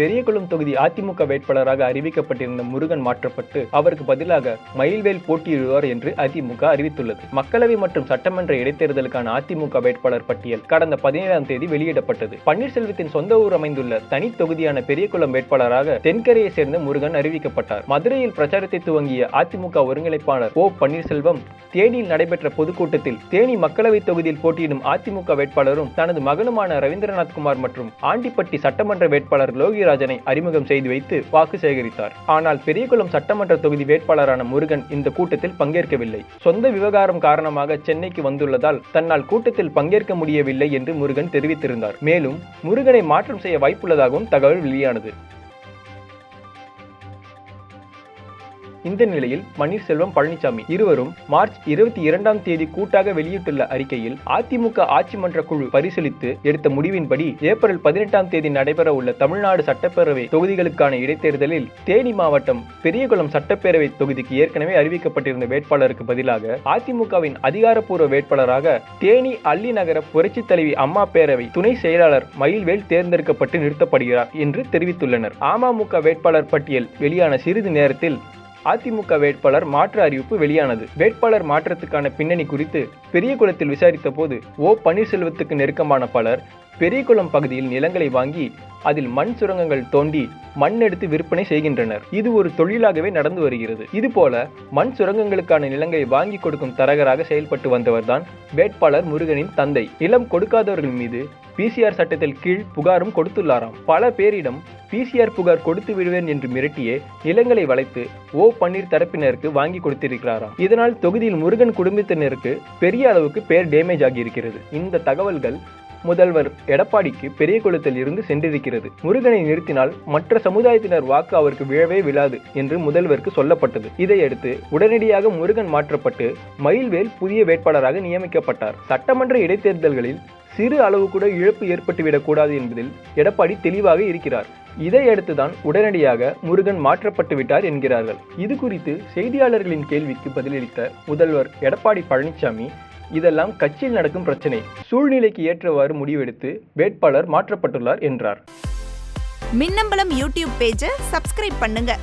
பெரியகுளம் தொகுதி அதிமுக வேட்பாளராக அறிவிக்கப்பட்டிருந்த முருகன் மாற்றப்பட்டு அவருக்கு பதிலாக மயில்வேல் போட்டியிடுவார் என்று அதிமுக அறிவித்துள்ளது. மக்களவை மற்றும் சட்டமன்ற இடைத்தேர்தலுக்கான அதிமுக வேட்பாளர் பட்டியல் கடந்த பதினேழாம் தேதி வெளியிடப்பட்டது. பன்னீர்செல்வத்தின் சொந்த ஊர் அமைந்துள்ள தனி தொகுதியான பெரியகுளம் வேட்பாளராக தென்கரையை சேர்ந்த முருகன் அறிவிக்கப்பட்டார். மதுரையில் பிரச்சாரத்தை துவங்கிய அதிமுக ஒருங்கிணைப்பாளர் ஓ பன்னீர்செல்வம் தேனியில் நடைபெற்ற பொதுக்கூட்டத்தில் தேனி மக்களவைத் தொகுதியில் போட்டியிடும் அதிமுக வேட்பாளரும் தனது மகனுமான ரவீந்திரநாத் குமார் மற்றும் ஆண்டிப்பட்டி சட்டமன்ற வேட்பாளர் லோகிராஜனை அறிமுகம் செய்து வைத்து வாக்கு சேகரித்தார். ஆனால் பெரியகுளம் சட்டமன்ற தொகுதி வேட்பாளரான முருகன் இந்த கூட்டத்தில் பங்கேற்கவில்லை. சொந்த விவகாரம் காரணமாக சென்னைக்கு வந்துள்ளதால் தன்னால் கூட்டத்தில் பங்கேற்க முடியவில்லை என்று முருகன் தெரிவித்திருந்தார். மேலும் முருகனை மாற்றம் செய்ய வாய்ப்புள்ளதாகவும் தகவல் வெளியானது. இந்த நிலையில் பன்னீர்செல்வம் பழனிசாமி இருவரும் மார்ச் இருபத்தி இரண்டாம் தேதி கூட்டாக வெளியிட்டுள்ள அறிக்கையில் அதிமுக ஆட்சி மன்ற குழு பரிசீலித்து எடுத்த முடிவின்படி ஏப்ரல் பதினெட்டாம் தேதி நடைபெற உள்ள தமிழ்நாடு சட்டப்பேரவை தொகுதிகளுக்கான இடைத்தேர்தலில் தேனி மாவட்டம் பெரியகுளம் சட்டப்பேரவை தொகுதிக்கு ஏற்கனவே அறிவிக்கப்பட்டிருந்த வேட்பாளருக்கு பதிலாக அதிமுகவின் அதிகாரப்பூர்வ வேட்பாளராக தேனி அள்ளி நகர புரட்சித் தலைவி அம்மா பேரவை துணை செயலாளர் மயில்வேல் தேர்ந்தெடுக்கப்பட்டு நிறுத்தப்படுகிறார் என்று தெரிவித்துள்ளனர். அமமுக வேட்பாளர் பட்டியல் வெளியான சிறிது நேரத்தில் அதிமுக வேட்பாளர் மாற்று அறிவிப்பு வெளியானது. வேட்பாளர் மாற்றத்துக்கான பின்னணி குறித்து பெரியகுளத்தில் விசாரித்த போது ஓ பன்னீர்செல்வத்துக்கு நெருக்கமான பலர் பெரியகுளம் பகுதியில் நிலங்களை வாங்கி அதில் மண் சுரங்கங்கள் தோண்டி மண் எடுத்து விற்பனை செய்கின்றனர். இது ஒரு தொழிலாகவே நடந்து வருகிறது. இதுபோல மண் சுரங்கங்களுக்கான நிலங்களை வாங்கி கொடுக்கும் தரகராக செயல்பட்டு வந்தவர்தான் வேட்பாளர் முருகனின் தந்தை. நிலம் கொடுக்காதவர்கள் மீது பிசிஆர் சட்டத்தில் கீழ் புகாரும் கொடுத்துள்ளாராம். பல பேரிடம் பிசிஆர் புகார் கொடுத்து விடுவேன் என்று மிரட்டியே நிலங்களை வளைத்து ஓ பன்னீர் தரப்பினருக்கு வாங்கி கொடுத்திருக்கிறாராம். இதனால் தொகுதியில் முருகன் குடும்பத்தினருக்கு பெரிய அளவுக்கு பேர் டேமேஜ் ஆகியிருக்கிறது. இந்த தகவல்கள் முதல்வர் எடப்பாடிக்கு பெரிய குளத்தில் இருந்து சென்றிருக்கிறது. முருகனை நிறுத்தினால் மற்ற சமுதாயத்தினர் வாக்கு அவருக்கு விழவே விழாது என்று முதல்வருக்கு சொல்லப்பட்டது. இதையடுத்து உடனடியாக முருகன் மாற்றப்பட்டு மயில்வேல் புதிய வேட்பாளராக நியமிக்கப்பட்டார். சட்டமன்ற இடைத்தேர்தல்களில் சிறு அளவு கூட இழப்பு ஏற்பட்டுவிடக் கூடாது என்பதில் எடப்பாடி தெளிவாக இருக்கிறார். இதையடுத்துதான் உடனடியாக முருகன் மாற்றப்பட்டு விட்டார் என்கிறார்கள். இது குறித்து செய்தியாளர்களின் கேள்விக்கு பதிலளித்த முதல்வர் எடப்பாடி பழனிசாமி இதெல்லாம் கட்சியில் நடக்கும் பிரச்சனை. சூழ்நிலைக்கு ஏற்றவாறு முடிவெடுத்து வேட்பாளர் மாற்றப்பட்டுள்ளார் என்றார். மின்னம்பலம் யூடியூப் பேஜை சப்ஸ்கிரைப் பண்ணுங்க.